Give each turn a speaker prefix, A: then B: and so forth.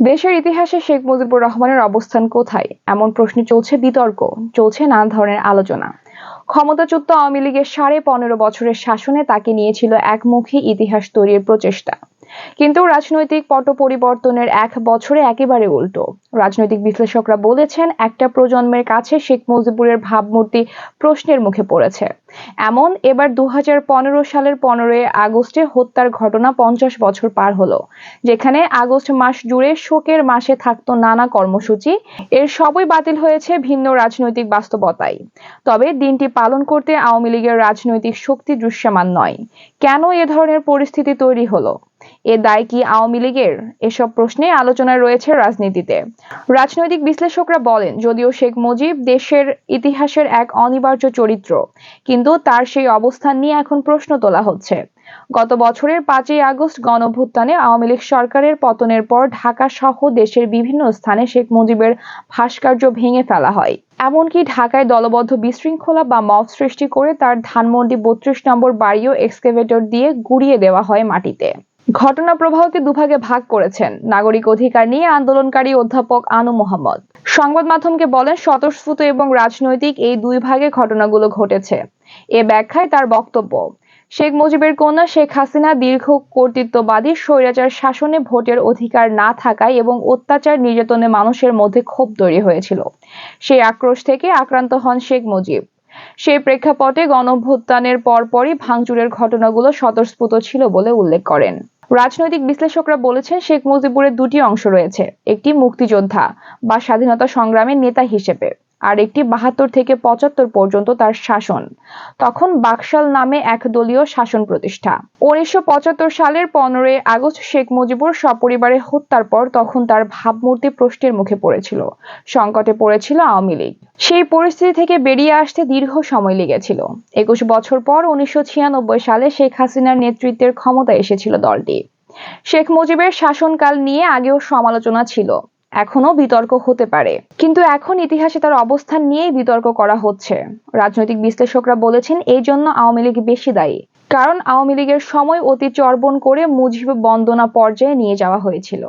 A: দেশের ইতিহাসে শেখ মুজিবুর রহমানের অবস্থান কোথায়? এমন প্রশ্নে চলছে বিতর্ক, চলছে নানা ধরনের আলোচনা। ক্ষমতাচ্যুত আওয়ামী লীগের সাড়ে পনেরো বছরের শাসনে তাকে নিয়েছিল একমুখী ইতিহাস তৈরির প্রচেষ্টা। কিন্তু রাজনৈতিক পট পরিবর্তনের এক বছরে একেবারে উল্টো। রাজনৈতিক বিশ্লেষকরা বলেছেন, একটা প্রজন্মের কাছে শেখ মুজিবুরের ভাবমূর্তি প্রশ্নের মুখে পড়েছে। এমন, এবার দু হাজার পনেরো সালের পনেরোই আগস্টে হত্যার ঘটনা পঞ্চাশ বছর পার হলো, যেখানে আগস্ট মাস জুড়ে শোকের মাসে থাকতো নানা কর্মসূচি। এর সবই বাতিল হয়েছে ভিন্ন রাজনৈতিক বাস্তবতায়। তবে দিনটি পালন করতে আওয়ামী লীগের রাজনৈতিক শক্তি দৃশ্যমান নয়। কেন এ ধরনের পরিস্থিতি তৈরি হলো? এ দায় কি আওয়ামী লীগের? এসব প্রশ্নে আলোচনায় রয়েছে রাজনীতিতে। রাজনৈতিক বিশ্লেষকরা বলেন, যদিও শেখ মুজিব দেশের ইতিহাসের এক অনিবার্য চরিত্র, কিন্তু তার সেই অবস্থান নিয়ে এখন প্রশ্ন তোলা হচ্ছে। গত বছরের পাঁচই আগস্ট গণভুত্থানে আওয়ামী লীগ সরকারের পতনের পর ঢাকা সহ দেশের বিভিন্ন স্থানে শেখ মুজিবের ভাস্কর্য ভেঙে ফেলা হয়। এমনকি ঢাকায় দলবদ্ধ বিশৃঙ্খলা বা মব সৃষ্টি করে তার ধানমন্ডি বত্রিশ নম্বর বাড়িও এক্সকেভেটর দিয়ে গুড়িয়ে দেওয়া হয় মাটিতে। ঘটনা প্রবাহকে দুভাগে ভাগ করেছেন। নাগরিক অধিকার নিয়ে আন্দোলনকারী অধ্যাপক আনু মোহাম্মদ। সংবাদ মাধ্যমকে বলেন, স্বতঃস্ফূর্ত এবং রাজনৈতিক এই দুই ভাগে ঘটনাগুলো ঘটেছে। এ ব্যাখ্যায় তার বক্তব্য, শেখ মুজিবের কন্যা শেখ হাসিনা দীর্ঘ কর্তৃত্ববাদী স্বৈরাচার শাসনে ভোটের অধিকার না থাকায় এবং অত্যাচার নির্যাতনে মানুষের মধ্যে ক্ষোভ তৈরি হয়েছিল। সেই আক্রোশ থেকে আক্রান্ত হন শেখ মুজিব। সেই প্রেক্ষাপটে গণভ্যুত্থানের পরপরই ভাঙচুরের ঘটনাগুলো স্বতঃস্ফূর্ত ছিল বলে উল্লেখ করেন। রাজনৈতিক বিশ্লেষকরা বলেছেন শেখ মুজিবুরের দুটি অংশ রয়েছে, একটি মুক্তিযোদ্ধা বা স্বাধীনতা সংগ্রামের নেতা হিসেবে। আর একটি বাহাত্তর থেকে পঁচাত্তর পর্যন্ত তার শাসন। তখন বাকশাল নামে এক দলীয় শাসন প্রতিষ্ঠা। উনিশশো পঁচাত্তর সালের পনেরোই আগস্ট শেখ মুজিবুর সপরিবারে হত্যার পর তখন তার ভাবমূর্তি প্রশ্নের মুখে পড়েছিল। সংকটে পড়েছিল আওয়ামী লীগ। সেই পরিস্থিতি থেকে বেরিয়ে আসতে দীর্ঘ সময় লেগেছিল। একুশ বছর পর উনিশশো ছিয়ানব্বই সালে শেখ হাসিনার নেতৃত্বের ক্ষমতা এসেছিল দলটি। শেখ মুজিবের শাসনকাল নিয়ে আগেও সমালোচনা ছিল। এখনও বিতর্ক হতে পারে। কিন্তু এখন ইতিহাসে তার অবস্থান নিয়েই বিতর্ক করা হচ্ছে। রাজনৈতিক বিশ্লেষকরা বলেছেন এই জন্য আওয়ামী লীগ বেশি দায়ী। কারণ আওয়ামী লীগের সময় অতি চর্বণ করে মুজিব বন্দনা পর্যায়ে নিয়ে যাওয়া হয়েছিল।